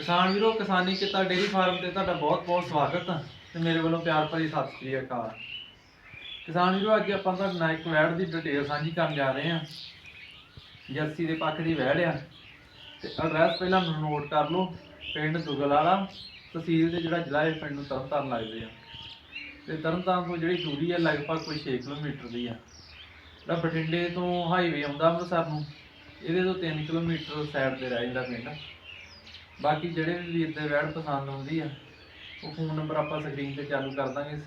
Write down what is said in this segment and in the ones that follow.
ਕਿਸਾਨ ਵੀਰੋ, ਕਿਸਾਨੀ ਕਿੱਤਾ ਡੇਰੀ ਫਾਰਮ ਤੇ ਤੁਹਾਡਾ ਬਹੁਤ ਬਹੁਤ ਸਵਾਗਤ ਹੈ ਤੇ ਮੇਰੇ ਵੱਲੋਂ ਪਿਆਰ ਭਰੀ ਸਤਿ ਸ੍ਰੀ ਅਕਾਲ। ਕਿਸਾਨ ਵੀਰੋ, ਅੱਜ ਆਪਾਂ ਤੁਹਾਡੇ ਨਾਲ ਇੱਕ ਵੈੜ ਦੀ ਡਿਟੇਲ ਸਾਂਝੀ ਕਰਨ ਜਾ ਰਹੇ ਹਾਂ ਜਰਸੀ ਦੇ ਪੱਖ ਦੀ ਵੈੜ ਆ। ਤੇ ਐਡਰੈਸ ਪਹਿਲਾਂ ਨੋਟ ਕਰ ਲਓ, ਪਿੰਡ ਦੁਗਲ ਵਾਲਾ ਤਹਿਸੀਲ ਦੇ ਜਿਹੜਾ ਜ਼ਿਲ੍ਹਾ ਹੈ ਪਿੰਡ ਨੂੰ ਤਰਨਤਾਰਨ ਲੱਗਦੇ ਆ। ਤੇ ਤਰਨਤਾਰਨ ਤੋਂ ਜਿਹੜੀ ਦੂਰੀ ਹੈ ਲਗਭਗ ਕੋਈ 6 ਕਿਲੋਮੀਟਰ ਦੀ ਆ। ਜਿਹੜਾ ਬਠਿੰਡੇ ਤੋਂ ਹਾਈਵੇ ਆਉਂਦਾ ਅੰਮ੍ਰਿਤਸਰ ਨੂੰ, ਇਹਦੇ ਤੋਂ 3 ਕਿਲੋਮੀਟਰ ਸਾਈਡ ਤੇ ਰਹਿ ਜਾਂਦਾ ਪਿੰਡ। ਬਾਕੀ ਜਿਹੜੇ ਵੀ ਵੀਰ ਦੇ ਵੈੜ ਪਸੰਦ ਆਉਂਦੀ ਆ, ਉਹ ਫੋਨ ਨੰਬਰ ਆਪਾਂ ਸਕਰੀਨ ਤੇ ਚਾਲੂ ਕਰ ਦਾਂਗੇ।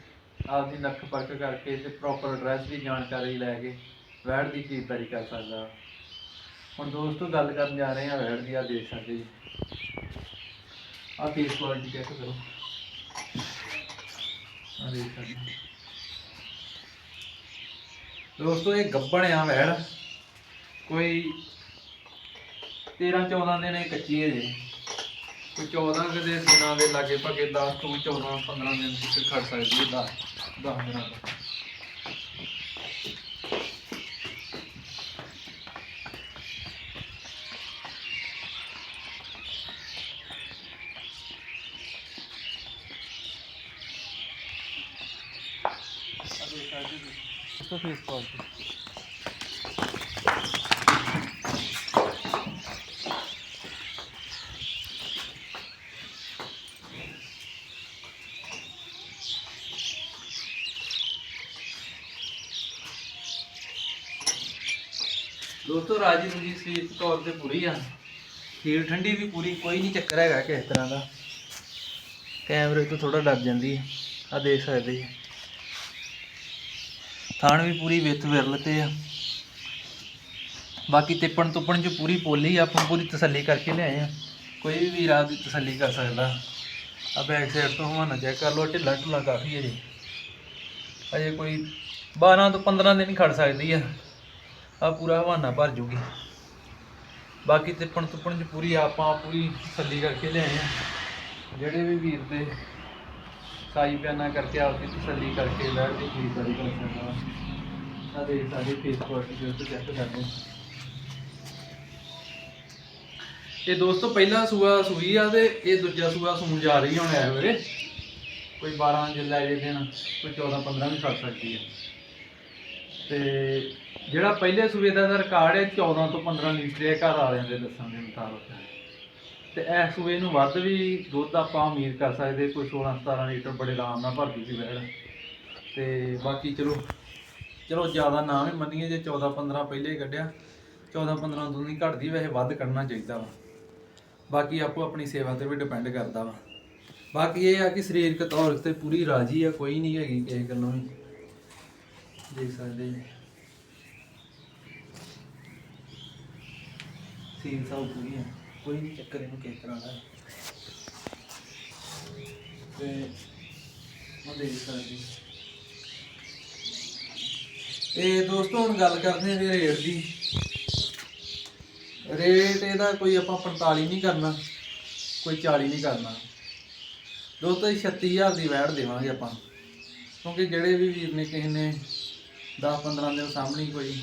ਆਪਦੀ ਨੱਖ ਪਰਖ ਕਰਕੇ ਤੇ ਪ੍ਰੋਪਰ ਐਡਰੈਸ ਦੀ ਜਾਣਕਾਰੀ ਲੈ ਕੇ ਵੈੜ ਦੀ ਖਰੀਦਦਾਰੀ ਕਰ ਸਕਦਾ। ਹੁਣ ਦੋਸਤੋ, ਗੱਲ ਕਰਨ ਜਾ ਰਹੇ ਹਾਂ ਵੈੜ ਦੀ, ਆ ਦੇਖ ਸਕਦੇ ਜੀ। ਆ ਫੇਸ ਕੁਆਲਿਟੀ ਚੈੱਕ ਕਰੋ। ਆ ਦੇਖ ਸਕਦੇ ਦੋਸਤੋ, ਇਹ ਗੱਬਣ ਆ ਵੈੜ। ਕੋਈ 13 14 ਦਿਨ ਇਹ ਕੱਚੀ ਹੈ ਜੀ। 14 ਕੁ ਦੇ ਦਿਨਾਂ ਦੇ ਲਾਗੇ ਭਾਗੇ 10 ਤੋਂ 14 15 ਦਿਨ ਤੱਕ ਖੜ ਸਕਦੀ ਹੈ 10 10 ਦਿਨਾਂ ਤੱਕ Что ты используешь? ਦੋਸਤੋ ਰਾਜੀ ਰੂਜੀ ਸਰੀਰ ਤੌਰ ਤੇ ਪੂਰੀ ਆ। ਖੀਰ ਠੰਡੀ ਵੀ ਪੂਰੀ ਕੋਈ ਨਹੀਂ ਚੱਕਰ ਹੈਗਾ ਕਿਸ ਤਰ੍ਹਾਂ ਦਾ। ਕੈਮਰੇ ਤੋਂ ਥੋੜਾ ਡਰ ਜਾਂਦੀ ਹੈ ਆ ਦੇਖ ਸਕਦੇ ਜੀ ਥਾਣ ਵੀ ਪੂਰੀ ਵਿੱਥ ਵਿਰਲ ਤੇ ਆ। ਬਾਕੀ ਤਿੱਪਣ ਤੁੱਪਣ ਚ ਪੂਰੀ ਪੋਲੀ ਆ, ਆਪਾਂ ਪੂਰੀ ਤਸੱਲੀ ਕਰਕੇ ਲਿਆਏ ਆ। ਕੋਈ ਵੀ ਵੀਰ ਆਪਦੀ ਤਸੱਲੀ ਕਰ ਸਕਦਾ। ਆ ਬੈਕ ਸਾਈਡ ਤੋਂ ਹਵਾਨਾ ਚੈੱਕ ਕਰ ਲਓ ਢਿੱਲਾ ਢੁੱਲਾ ਕਾਫੀ ਹੈ ਜੀ। ਅਜੇ ਕੋਈ 12 ਤੋਂ 15 ਦਿਨ ਖੜ ਸਕਦੀ ਆ। ਆ ਪੂਰਾ ਹਵਾਨਾ ਭਰ ਜੂਗੀ। ਬਾਕੀ ਤਿੱਪਣ ਤੁੱਪਣ ਚ ਪੂਰੀ ਆਪਾਂ ਪੂਰੀ ਤਸੱਲੀ ਕਰਕੇ ਲਿਆਏ ਆ। ਜਿਹੜੇ ਵੀ ਵੀਰ ਦੇ ਸਾਈ ਪਿਆਨਾ ਕਰਕੇ ਆਪਦੀ ਤਸੱਲੀ ਕਰਕੇ ਬੈਠ ਕੇ ਖਰੀਦਦਾਰੀ ਕਰ ਸਕਦਾ ਆ। ਦੇ ਸਾਡੇ ਫੇਸ ਕੁਆਲਿਟੀ ਉੱਤੇ ਚੈੱਕ ਕਰਦੇ ਇਹ ਦੋਸਤੋ, ਪਹਿਲਾ ਸੂਆ ਸੂਈ ਆ ਤੇ ਇਹ ਦੂਜਾ ਸੂਆ ਸੂਣ ਜਾ ਰਹੀ ਹੁਣ ਇਸ ਵੇਲੇ ਕੋਈ 12 ਜੁਲਾਈ ਦੇ ਦਿਨ, ਕੋਈ 14 15 ਵੀ ਕਰ ਸਕਦੀ ਹੈ ਤੇ ਜਿਹੜਾ ਪਹਿਲੇ ਸੂਏ ਦਾ ਰਿਕਾਰਡ ਹੈ 14 ਤੋਂ 15 ਲੀਟਰ ਹੈ ਘਰ ਵਾਲਿਆਂ ਦੇ ਦੱਸਣ ਦੇ ਮੁਤਾਬਕ ਤੇ ਇਸ ਸੂਬੇ ਨੂੰ ਵੱਧ ਵੀ ਦੁੱਧ ਆਪਾਂ ਉਮੀਦ ਕਰ ਸਕਦੇ, ਕੋਈ 16 17 ਲੀਟਰ ਬੜੇ ਆਰਾਮ ਨਾਲ ਭਰ ਸੀ ਵੈੜ। ਤੇ ਬਾਕੀ ਚਲੋ ਚਲੋ ਜ਼ਿਆਦਾ ਨਾ ਵੀ ਮੰਨੀਏ, ਜੇ 14 15 ਪਹਿਲੇ ਕੱਢਿਆ 14 15 ਤੋਂ ਨਹੀਂ ਘਟਦੀ, ਵੈਸੇ ਵੱਧ ਕੱਢਣਾ ਚਾਹੀਦਾ ਵਾ। ਬਾਕੀ ਆਪੋ ਆਪਣੀ ਸੇਵਾ ਤੇ ਵੀ ਡਿਪੈਂਡ ਕਰਦਾ ਵਾ। ਬਾਕੀ ਇਹ ਆ ਕਿ ਸਰੀਰਕ ਤੌਰ ਤੇ ਪੂਰੀ ਰਾਜੀ ਆ, ਕੋਈ ਨਹੀਂ ਹੈਗੀ ਕਿਸੇ ਗੱਲੋਂ ਵੀ। ਦੇਖ ਸਕਦੇ ਜੀ। ਸੀਲ ਸਾਉ ਪੂਰੀ ਕੋਈ ਨਹੀਂ ਚੱਕਰ ਇਹਨੂੰ ਕਿਸ ਤਰ੍ਹਾਂ ਦਾ। ਤੇ ਉਹ ਦੇਖ ਸਕਦੇ। ਇਹ ਦੋਸਤੋ, ਹੁਣ ਗੱਲ ਕਰਦੇ ਹਾਂ ਇਹਦੇ ਰੇਟ ਦੀ। ਰੇਟ ਇਹਦਾ ਕੋਈ ਆਪਾਂ 45 ਨਹੀਂ ਕਰਨਾ, ਕੋਈ 40 ਨਹੀਂ ਕਰਨਾ। ਦੋਸਤੋ, ਇਹ 36000 ਦੀ ਵੈਟ ਦੇਵਾਂਗੇ ਆਪਾਂ। ਕਿਉਂਕਿ ਜਿਹੜੇ ਵੀ ਵੀਰ ਨੇ ਕਿਸੇ ਨੇ 10 15 ਦਿਨ ਸਾਹਮਣੇ ਕੋਈ,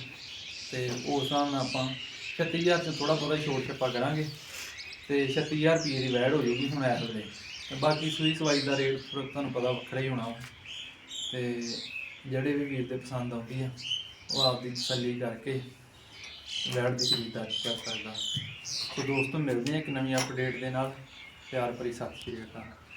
ਤੇ ਉਸ ਹਿਸਾਬ ਨਾਲ ਆਪਾਂ 36000 ਚ ਥੋੜਾ ਬਹੁਤਾ ਛੋਟ ਛੱਪਾ ਕਰਾਂਗੇ ਤੇ 36000 ਰੁਪਏ ਦੀ ਵੈਟ ਹੋ ਜਾਊਗੀ ਹੁਣ ਇਸ ਵੇਲੇ। ਤੇ ਬਾਕੀ ਸੂਈ ਸਵਾਈ ਦਾ ਰੇਟ ਤੁਹਾਨੂੰ ਪਤਾ ਵੱਖਰਾ ਹੀ ਹੋਣਾ ਵਾ। ਤੇ ਜਿਹੜੇ ਵੀ ਵੀਰ ਦੇ ਪਸੰਦ ਆਉਂਦੀ ਆ, ਉਹ ਆਪਦੀ ਤਸੱਲੀ ਕਰਕੇ ਵੈਟ ਦੀ ਖਰੀਦਦਾਰੀ ਕਰ ਸਕਦਾ। ਸੋ ਦੋਸਤੋ, ਮਿਲਦੇ ਹਾਂ ਇੱਕ ਨਵੀਂ ਅਪਡੇਟ ਦੇ ਨਾਲ। ਪਿਆਰ ਭਰੀ ਸਤਿ ਸ਼੍ਰੀ ਅਕਾਲ।